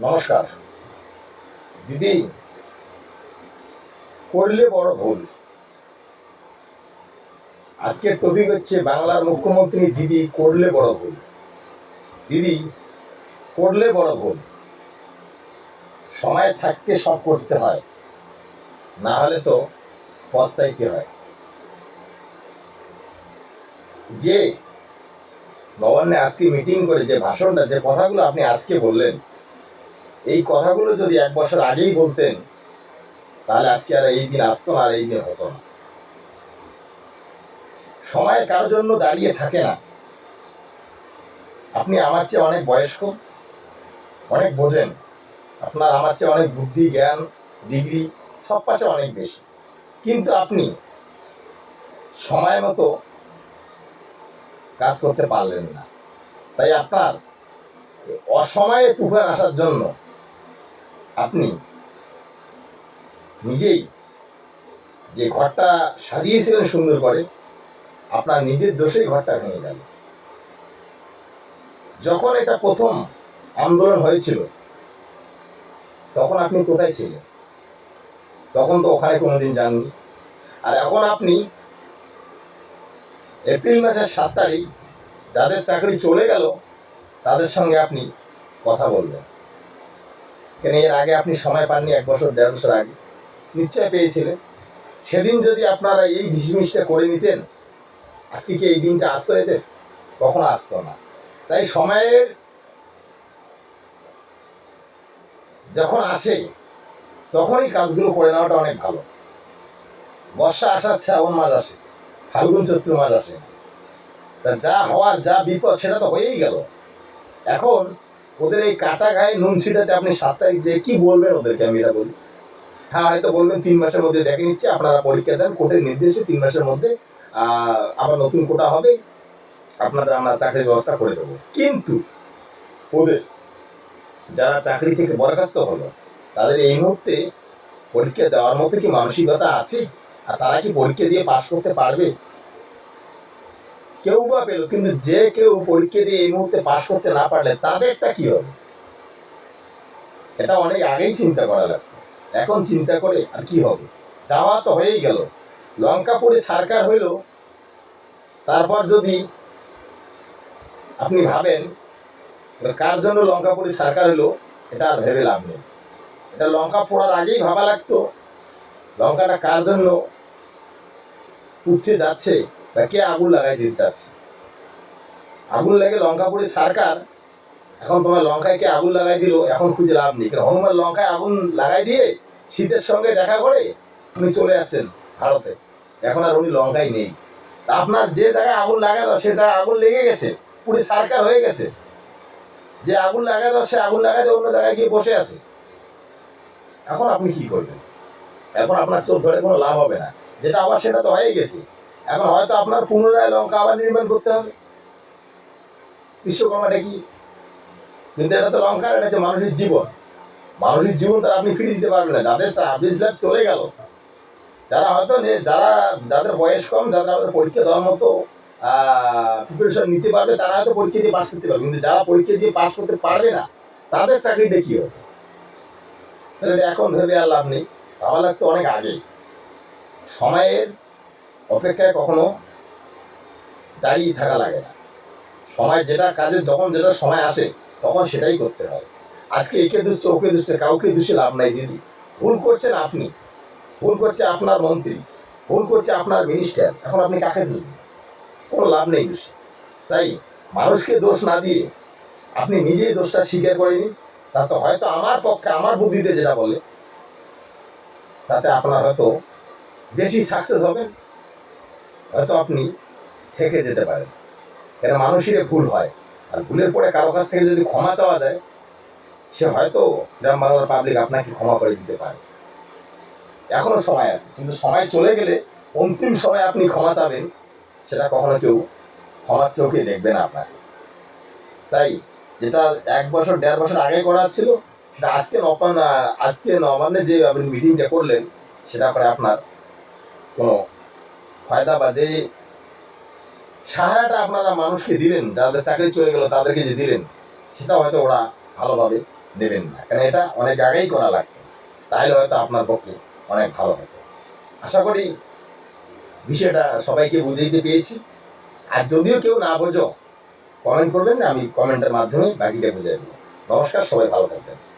নমস্কার। দিদি, করলে বড় ভুল। আজকের টপিক হচ্ছে বাংলার মুখ্যমন্ত্রী দিদি, করলে বড় ভুল। দিদি, করলে বড় ভুল। সময় থাকতে সব করতে হয়। না হলে তো পস্তাইতে হয়। যে নবান্নে আজকে মিটিং করে যে ভাষণটা, যে কথাগুলো আপনি আজকে বললেন এই কথাগুলো যদি এক বছর আগেই বলতেন, তাহলে আজকে আর এই দিন আসতো না আর এই দিন হতো না। সময় কারোর জন্য দাঁড়িয়ে থাকে না। আপনি আমার চেয়ে অনেক বয়স্ক, অনেক বোঝেন। আপনার আমার চেয়ে অনেক বুদ্ধি, জ্ঞান, ডিগ্রি, সব পাশে অনেক বেশি। কিন্তু আপনি সময় মতো কাজ করতে পারলেন না। তাই আপনার অসময়ে তুফান আসার জন্য আপনি নিজেই যে ঘরটা সাজিয়েছিলেন সুন্দর করে, আপনার নিজের দোষেই ঘরটা ভেঙে গেল। যখন এটা প্রথম আন্দোলন হয়েছিল, তখন আপনি কোথায় ছিলেন? তখন তো ওখানে কোনোদিন যাননি। আর এখন আপনি এপ্রিল মাসের সাত তারিখ, যাদের চাকরি চলে গেল, তাদের সঙ্গে আপনি কথা বলবেন কেন এর আগে আপনি সময় পাননি, এক বছর, দেড় বছর আগে? নিশ্চয় পেয়েছিলেন। সেদিন যদি আপনারা এই ঢিসমিসটা করে নিতেন, আজকে কি এই দিনটা আসতো এদের? কখনো আসতো না। তাই সময়ের যখন আসে, তখনই কাজগুলো করে নেওয়াটা অনেক ভালো। বর্ষা আসার শ্রাবণ মাস আসে, ফাল্গুন, চৈত্র মাস আসে। তা যা হওয়ার, যা বিপদ, সেটা তো হয়েই গেল। এখন ওদের এই কাটা গায়ে নুন ছিটাতে আপনি সাত তারিখ যে কি বলবেন ওদেরকে আমি এটা বলি। হ্যাঁ হয়তো বলবেন তিন মাসের মধ্যে দেখে নিচ্ছে, আপনারা পরীক্ষা দেন, কোর্টের নির্দেশে তিন মাসের মধ্যে আবার নতুন কোটা হবে, আপনাদের আমরা চাকরির ব্যবস্থা করে দেবো। কিন্তু ওদের যারা চাকরি থেকে বরখাস্ত হলো, তাদের এই মুহূর্তে পরীক্ষা দেওয়ার মতো কি মানসিকতা আছে? আর তারা কি পরীক্ষা দিয়ে পাশ করতে পারবে? কেউ বা পেল, কিন্তু যে কেউ পরীক্ষা দিয়ে এই মুহূর্তে পাশ করতে না পারলে তাদেরটা কি হবে? এটা অনেক আগেই চিন্তা করা লাগতো। এখন চিন্তা করে আর কি হবে? যাওয়া তো হয়েই গেল। লঙ্কাপুরে সরকার হইল, তারপর যদি আপনি ভাবেন কার জন্য লঙ্কা লঙ্কাপুরি সরকার হলো এটা আর ভেবে লাভ নেই। এটা লঙ্কা পোড়ার আগেই ভাবা লাগতো, লঙ্কাটা কার জন্য উঠতে যাচ্ছে? বা কে আগুন লাগাই দিতে চাচ্ছে আগুন লেগে লঙ্কাপুরি সরকার, এখন তোমার লঙ্কায় কে আগুন লাগাই দিল, এখন খুঁজে লাভ নেই। কারণ হনুমান লঙ্কায় আগুন লাগাই দিয়ে শীতের সঙ্গে দেখা করে উনি চলে আসছেন ভারতে। এখন আর উনি লঙ্কায় নেই। আপনার যে জায়গায় আগুন লাগাই দাও, সে জায়গায় আগুন লেগে গেছে, পুরি সরকার হয়ে গেছে। যে আগুন লাগাই দাও, সে আগুন লাগাই দিয়ে অন্য জায়গায় গিয়ে বসে আছে। এখন আপনি কি করবেন? এখন আপনার চোখ ধরে কোনো লাভ হবে না। যেটা আবার সেটা তো হয়ে গেছে। এখন হয়তো আপনার পুনরায় লঙ্কা আবার নির্মাণ করতে হবে। বিশ্বকর্মাটা কি? কিন্তু এটা তো লঙ্কার, এটা হচ্ছে মানুষের জীবন। মানুষের জীবন তারা আপনি ফিরিয়ে দিতে পারবেন না। যাদের সার্ভিস লাইফ চলে গেল, যারা হয়তো যারা, যাদের বয়স কম, যারা আমাদের পরীক্ষা দেওয়ার মতো প্রিপারেশন নিতে পারবে, তারা হয়তো পরীক্ষা দিয়ে পাশ করতে পারবে। কিন্তু যারা পরীক্ষা দিয়ে পাশ করতে পারবে না, তাদের চাকরিটা কী হতো তাহলে এখন ভেবে আর লাভ নেই। ভাবা লাগতো অনেক আগে। সময়ের অপেক্ষায় কখনো দাঁড়িয়ে থাকা লাগে না। সময় যেটা কাজে যখন যেটা সময় আসে, তখন সেটাই করতে হয়। আজকে একে দুষছে, ওকে দুষছে, কাউকে দুষে লাভ নাই দিদি। ভুল করছেন আপনি। ভুল করছে আপনার মন্ত্রী। ভুল করছে আপনার মিনিস্টার এখন আপনি কাকে ধরবেন কোনো লাভ নেই দোষে। তাই মানুষকে দোষ না দিয়ে আপনি নিজেই দোষটা স্বীকার করে নিন। তাতে হয়তো আমার পক্ষে, আমার বুদ্ধিতে যেটা বলে, তাতে আপনার হয়তো বেশি সাকসেস হবেন। হয়তো আপনি থেকে যেতে পারেন। কেন মানুষের ভুল হয়। আর ভুলের পরে কারও কাছ থেকে যদি ক্ষমা চাওয়া যায়, সে হয়তো গ্রাম বাংলার পাবলিক আপনাকে ক্ষমা করে দিতে পারে। এখনও সময় আছে। কিন্তু সময় চলে গেলে অন্তিম সময় আপনি ক্ষমা চাবেন, সেটা কখনো কেউ ক্ষমার চোখে দেখবে না আপনাকে। তাই যেটা এক বছর, দেড় বছর আগে করা ছিল, সেটা আজকে নবান্ন আজকে নবান্নে যে আপনি মিটিংটা করলেন, সেটা করে আপনার কোনো ফায়দা বা যে সাহারাটা আপনারা মানুষকে দিলেন, যাদের চাকরি চলে গেল তাদেরকে যে দিলেন, সেটা হয়তো ওরা ভালোভাবে নেবেন না। কারণ এটা অনেক আগেই করা লাগতো তাহলে হয়তো আপনার পক্ষে অনেক ভালো হতো। আশা করি বিষয়টা সবাইকে বুঝে দিতে পেরেছি। আর যদিও কেউ না বোঝো কমেন্ট করবেন আমি কমেন্টের মাধ্যমে বাকিটা বুঝিয়ে দেবো। নমস্কার, সবাই ভালো থাকবেন।